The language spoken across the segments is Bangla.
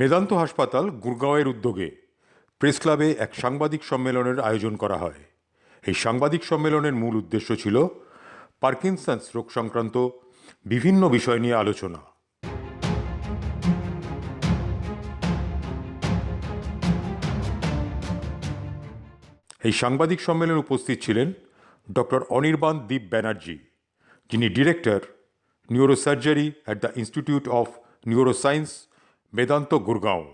মেদান্ত হাসপাতাল গুরগাঁওয়ের উদ্যোগে প্রেস ক্লাবে এক সাংবাদিক সম্মেলনের আয়োজন করা হয়। এই সাংবাদিক সম্মেলনের মূল উদ্দেশ্য ছিল পার্কিনসন্স রোগ সংক্রান্ত বিভিন্ন বিষয় নিয়ে আলোচনা। এই সাংবাদিক সম্মেলনে উপস্থিত ছিলেন ডক্টর অনির্বাণ দীপ ব্যানার্জি, যিনি director, neurosurgery at the institute of neuroscience Medanta Gurgaon.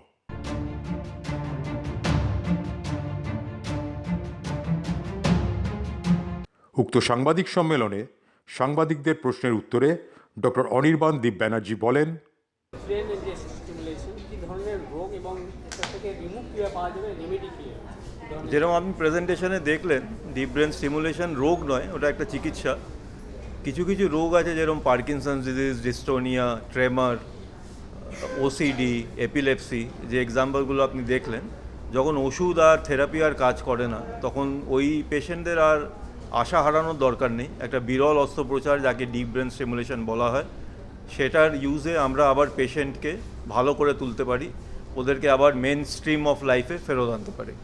উক্ত সাংবাদিক সম্মেলনে সাংবাদিকদের প্রশ্নের উত্তরে ডক্টর অনির্বাণ দীপ ব্যানার্জি বলেন যেরকম আপনি প্রেজেন্টেশনে দেখলেন ডিপ ব্রেন স্টিমুলেশন রোগ নয় ওটা একটা চিকিৎসা। কিছু কিছু রোগ আছে যেরকম Parkinson's disease dystonia tremor OCD epilepsy যে এক্সাম্পলগুলো আপনি দেখলেন যখন ওষুধ আর থেরাপি আর কাজ করে না তখন ওই পেশেন্টদের আর আশা হারানোর দরকার নেই। একটা বিরল অস্ত্রোপচার যাকে ডিপ ব্রেন স্টিমুলেশন বলা হয় সেটার ইউজে আমরা আবার পেশেন্টকে ভালো করে তুলতে পারি ওদেরকে আবার মেন স্ট্রিম অফ লাইফে ফেরত আনতে পারি।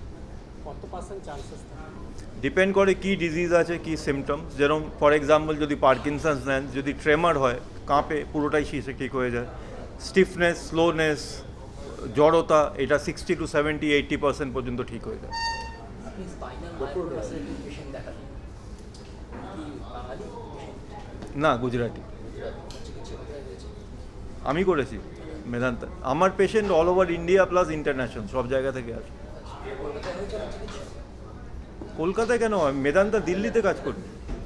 ডিপেন্ড করে কি ডিজিজ আছে কি সিমটমস যেরকম ফর এক্সাম্পল যদি পার্কিনসন্স নেন যদি ট্রেমার হয় কাঁপে পুরোটাই শীষে ঠিক হয়ে যায়। স্টিফনেস স্লোনেস জড়তা এটা sixty to seventy eighty percent পর্যন্ত ঠিক হয়ে যায়। না গুজরাটি। আমি করেছি মেদান্তা আমার patient all over India plus international সব জায়গা থেকে আসে। কলকাতায় কেন? হয় মেদান্তা দিল্লিতে কাজ করি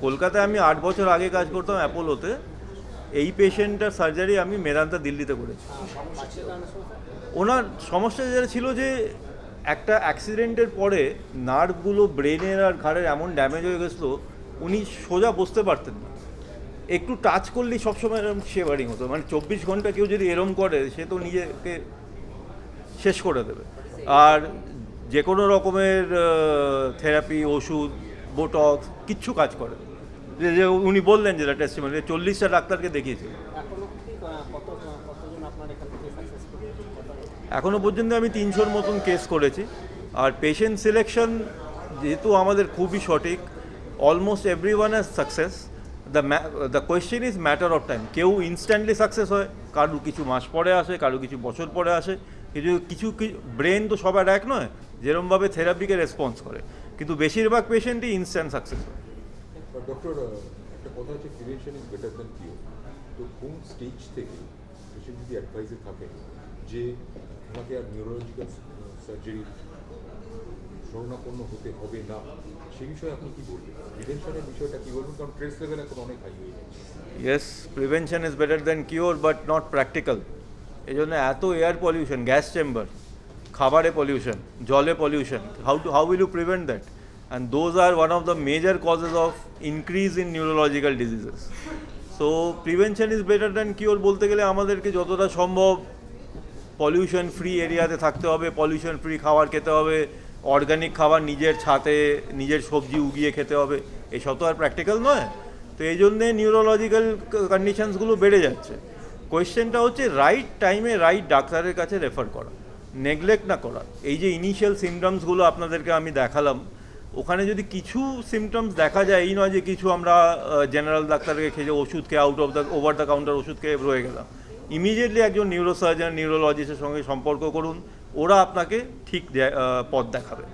কলকাতায় আমি আট বছর আগে কাজ করতাম অ্যাপোলোতে। এই পেশেন্টটার সার্জারি আমি মেদান্তা দিল্লিতে করেছি। ওনার সমস্যা যেটা ছিল যে একটা অ্যাক্সিডেন্টের পরে নার্ভগুলো ব্রেনের আর ঘাড়ের এমন ড্যামেজ হয়ে গেছিল, উনি সোজা বসতে পারতেন না। একটু টাচ করলেই সবসময় এরকম শেভারিং হতো। মানে চব্বিশ ঘণ্টা কেউ যদি এরম করে, সে তো নিজেকে শেষ করে দেবে। আর যে কোনো রকমের থেরাপি ওষুধ বোটক্স কিচ্ছু কাজ করে। যে উনি বললেন যেটা টেস্টিমনি চল্লিশটা ডাক্তারকে দেখিয়েছিল এখনও পর্যন্ত আমি তিনশোর মতন কেস করেছি। আর পেশেন্ট সিলেকশন যেহেতু আমাদের খুবই সঠিক almost every one has success the the question is matter of time কেউ ইনস্ট্যান্টলি সাকসেস হয় কারু কিছু মাস পরে আসে কারু কিছু বছর পরে আসে। কিছু কিছু ব্রেন তো সবার এক নয় যেরমভাবে থেরাপিকে রেসপন্স করে। কিন্তু বেশিরভাগ পেশেন্টই ইনস্ট্যান্ট সাকসেস হয়। ডক্টর একটা কথা হচ্ছে prevention is better than cure তো কোন স্টেজ থেকে পেশেন্ট যদি অ্যাডভাইসে থাকে যে ওনাকে আর নিউরোলজিক্যাল সার্জারি শরণাপন্ন হতে হবে না সেই বিষয়ে আপনি কি বলবেন? প্রিভেনশনের বিষয়টা কি বলবেন? কারণ ট্রেস লেভেল এখন অনেক হাই হয়ে যাচ্ছে yes prevention is better than cure but not practical এই জন্য এত এয়ার পলিউশন গ্যাস চেম্বার খাবারে পলিউশন জলে pollution how to how will you prevent that and those are one of the major causes of increase in neurological diseases so prevention is better than cure বলতে গেলে আমাদেরকে যতটা সম্ভব পলিউশন ফ্রি এরিয়াতে থাকতে হবে পলিউশন ফ্রি খাবার খেতে হবে অর্গানিক খাবার নিজের ছাতে, নিজের সবজি উগিয়ে খেতে হবে, এসব তো আর প্র্যাকটিক্যাল নয়। তো এই জন্যে নিউরোলজিক্যাল কন্ডিশনসগুলো বেড়ে যাচ্ছে। কোয়েশ্চেনটা হচ্ছে রাইট টাইমে রাইট ডাক্তারের কাছে রেফার করা নেগলেক্ট না করা। এই যে ইনিশিয়াল সিমটমসগুলো আপনাদেরকে আমি দেখালাম ওখানে যদি কিছু সিমটমস দেখা যায় এই নয় যে কিছু আমরা জেনারেল ডাক্তারকে খেয়ে যে ওষুধ খেয়ে out of the over the counter ওষুধ খেয়ে রয়ে গেলাম। ইমিডিয়েটলি একজন নিউরোসার্জন নিউরোলজিস্টের সঙ্গে সম্পর্ক করুন ওরা আপনাকে ঠিক পথ দেখাবে।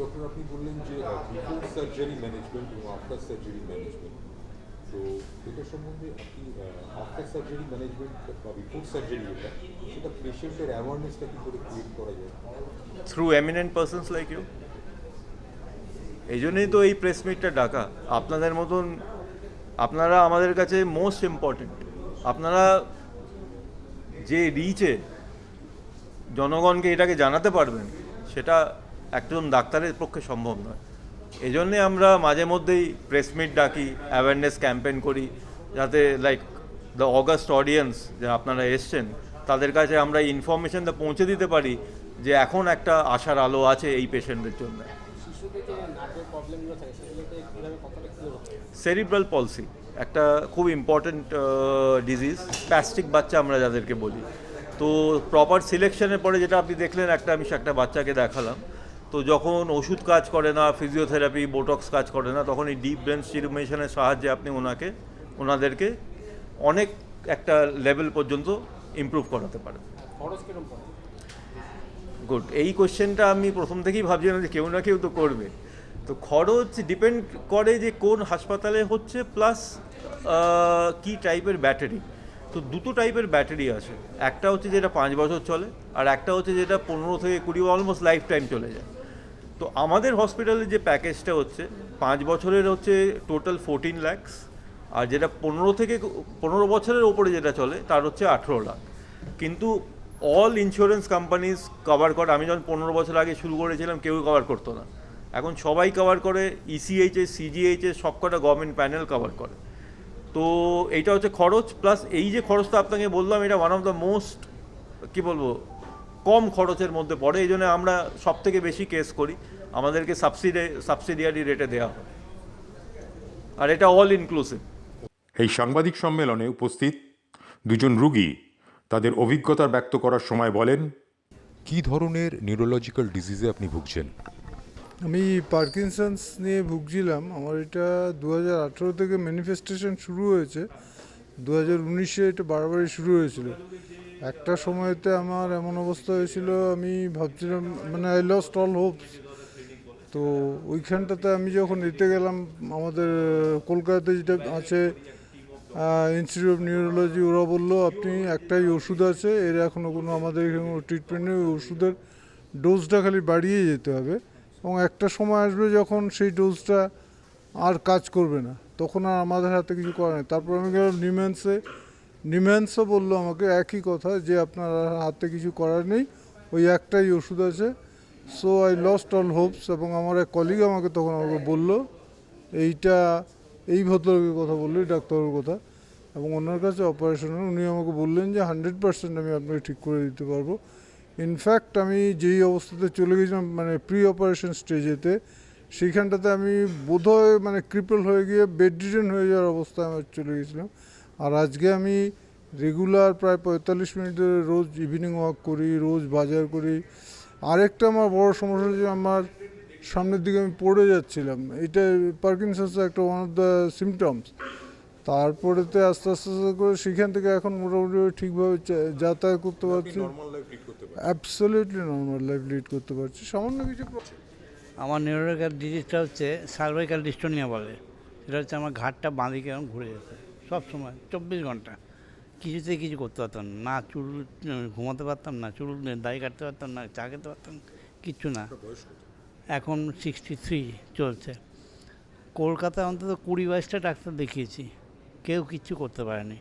ডক্টর আপনি বললেন যে বিফোর সার্জারি ম্যানেজমেন্ট এবং আফটার সার্জারি ম্যানেজমেন্ট তো এটা সম্বন্ধে আপনি আফটার সার্জারি ম্যানেজমেন্ট বা বিফোর সার্জারি যেটা সেটা পেশেন্টের অ্যাওয়ারনেসটা কী করে ক্রিয়েট করা যায়? Through eminent persons like you এই জন্যই তো এই প্রেস মিটটা ডাকা। আপনাদের মতন, আপনারা আমাদের কাছে মোস্ট ইম্পর্টেন্ট আপনারা যে রিচে জনগণকে এটাকে জানাতে পারবেন, সেটা একজন ডাক্তারের পক্ষে সম্ভব নয়। এই জন্যে আমরা মাঝে মধ্যেই প্রেস মিট ডাকি অ্যাওয়ারনেস ক্যাম্পেন করি, যাতে লাইক দ্য অগাস্ট অডিয়েন্স যে আপনারা এসছেন, তাদের কাছে আমরা ইনফরমেশনটা পৌঁছে দিতে পারি যে এখন একটা আশার আলো আছে এই পেশেন্টদের জন্য। সেরিব্রাল পলসি একটা খুব ইম্পর্ট্যান্ট ডিজিজ প্যাস্টিক বাচ্চা আমরা যাদেরকে বলি। তো প্রপার সিলেকশনের পরে যেটা আপনি দেখলেন একটা আমি একটা বাচ্চাকে দেখালাম। তো যখন ওষুধ কাজ করে না ফিজিওথেরাপি বোটক্স কাজ করে না তখন এই ডিপ ব্রেন স্টিমুলেশনের সাহায্যে আপনি ওনাকে ওনাদেরকে অনেক একটা লেভেল পর্যন্ত ইমপ্রুভ করাতে পারেন। খরচ গুড এই কোশ্চেনটা আমি প্রথম থেকেই ভাবছিলাম যে কেউ না কেউ তো করবে। তো খরচ ডিপেন্ড করে যে কোন হাসপাতালে হচ্ছে প্লাস কি টাইপের ব্যাটারি তো দুটো টাইপের ব্যাটারি আছে। একটা হচ্ছে যেটা পাঁচ বছর চলে, আর একটা হচ্ছে যেটা পনেরো থেকে কুড়ি অলমোস্ট লাইফ টাইম চলে যায়। তো আমাদের হসপিটালে যে প্যাকেজটা হচ্ছে, পাঁচ বছরের হচ্ছে টোটাল ফোরটিন ল্যাক্স আর যেটা পনেরো থেকে পনেরো বছরের ওপরে যেটা চলে, তার হচ্ছে আঠেরো লাখ। কিন্তু অল ইন্স্যুরেন্স কোম্পানিজ কভার করে, আমি যখন পনেরো বছর আগে শুরু করেছিলাম, কেউ কভার করতো না। এখন সবাই কভার করে E ইসিএইচএস সিজিএইচএস সবকটা গভর্নমেন্ট প্যানেল কভার করে। তো এইটা হচ্ছে খরচ প্লাস এই যে খরচটা আপনাকে বললাম, এটা ওয়ান অফ দ্য মোস্ট কী বলব, কম খরচের মধ্যে পড়ে, এই জন্য আমরা সব থেকে বেশি কেস করি। আমাদেরকে সাবসিডি সাবসিডিয়ারি রেটে দেওয়া হয়। আর এটা অল ইনক্লুসিভ এই সাংবাদিক সম্মেলনে উপস্থিত দুজন রুগী তাদের অভিজ্ঞতা ব্যক্ত করার সময় বলেন কি ধরনের নিউরোলজিক্যাল ডিজিজে আপনি ভুগছেন? আমি পার্কিনসন্স নিয়ে ভুগছিলাম। আমার এটা দু হাজার আঠেরো থেকে ম্যানিফেস্টেশন শুরু হয়েছে। দু হাজার উনিশে এটা বারবারই শুরু হয়েছিল। একটা সময়তে আমার এমন অবস্থা হয়েছিল আমি ভাবছিলাম মানে আই লস্ট অল হোপস তো ওইখানটাতে আমি যখন এতে গেলাম আমাদের কলকাতাতে যেটা আছে ইনস্টিটিউট অফ নিউরোলজি ওরা বলল, আপনি একটাই ওষুধ আছে, এর এখনও কোনো আমাদের এখানে কোনো ট্রিটমেন্ট নেই, ওই ওষুধের ডোজটা খালি বাড়িয়ে যেতে হবে। এবং একটা সময় আসবে যখন সেই ডোজটা আর কাজ করবে না, তখন আর আমাদের হাতে কিছু করার নেই। তারপর আমি গেলাম নিম্যান্সে নিম্যান্সও বলল আমাকে একই কথা যে, আপনার হাতে কিছু করার নেই, ওই একটাই ওষুধ আছে। So I lost all hopes এবং আমার এক কলিগ আমাকে তখন আমাকে বলল, এইটা এই ভদ্রলোকের কথা বলল ডাক্তারের কথা এবং ওনার কাছে অপারেশন উনি আমাকে বললেন যে হান্ড্রেড পার্সেন্ট আমি আপনাকে ঠিক করে দিতে পারব। ইনফ্যাক্ট আমি যেই অবস্থাতে চলে গেছিলাম মানে প্রি অপারেশন স্টেজেতে সেইখানটাতে আমি বোধহয় মানে ক্রিপল হয়ে গিয়ে বেড রিডেন হয়ে যাওয়ার অবস্থায় আমার চলে গেছিলাম। আর আজকে আমি রেগুলার প্রায় পঁয়তাল্লিশ মিনিট ধরে রোজ ইভিনিং ওয়াক করি, রোজ বাজার করি। আরেকটা আমার বড় সমস্যা যে আমার সামনের দিকে আমি পড়ে যাচ্ছিলাম। এটা পার্কিনসন্স একটা ওয়ান অফ দ্য সিমটমস তারপরেতে আস্তে আস্তে আস্তে করে সেখান থেকে এখন মোটামুটি ঠিকভাবে যাতায়াত করতে পারছি। অ্যাবসলিউটলি নর্মাল লাইফ লিড করতে পারছি। সামান্য কিছু আমার নিউরোলজিক্যাল ডিজিজটা হচ্ছে সার্ভাইকাল ডিস্টোনিয়া বলে। সেটা হচ্ছে আমার ঘাটটা বাঁদিকে এরকম ঘুরে যেত সব সময় চব্বিশ ঘণ্টা। কিছুতেই কিছু করতে পারতাম না। চুল ঘুমাতে পারতাম না চুল দাড়ি কাটতে পারতাম না চা খেতে পারতাম কিচ্ছু না। এখন সিক্সটি থ্রি চলছে। কলকাতায় অন্তত কুড়ি বাইশটা ডাক্তার দেখিয়েছি। কেউ কিচ্ছু করতে পারেনি।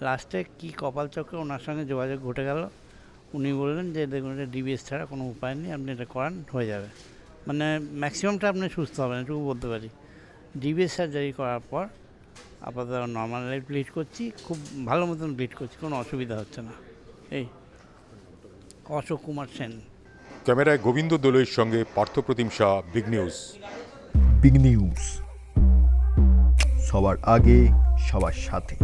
লাস্টে কি কপাল চক্রে ওনার সঙ্গে যোগাযোগ ঘটে গেল, উনি বললেন যে, দেখুন, এটা ডিবিএস ছাড়া কোনো উপায় নেই, আপনি এটা করান, হয়ে যাবে। মানে ম্যাক্সিমামটা আপনি সুস্থ হবেন, এটুকু বলতে পারি। ডিবিএস সার্জারি করার পর আপাতত নর্মাল লাইফ লিড করছি, খুব ভালো মতন লিড করছি, কোনো অসুবিধা হচ্ছে না। এই অশোক কুমার সেন। ক্যামেরায় গোবিন্দ দোলের সঙ্গে Parthapratim Shah big news big news সবার আগে সবার সাথে।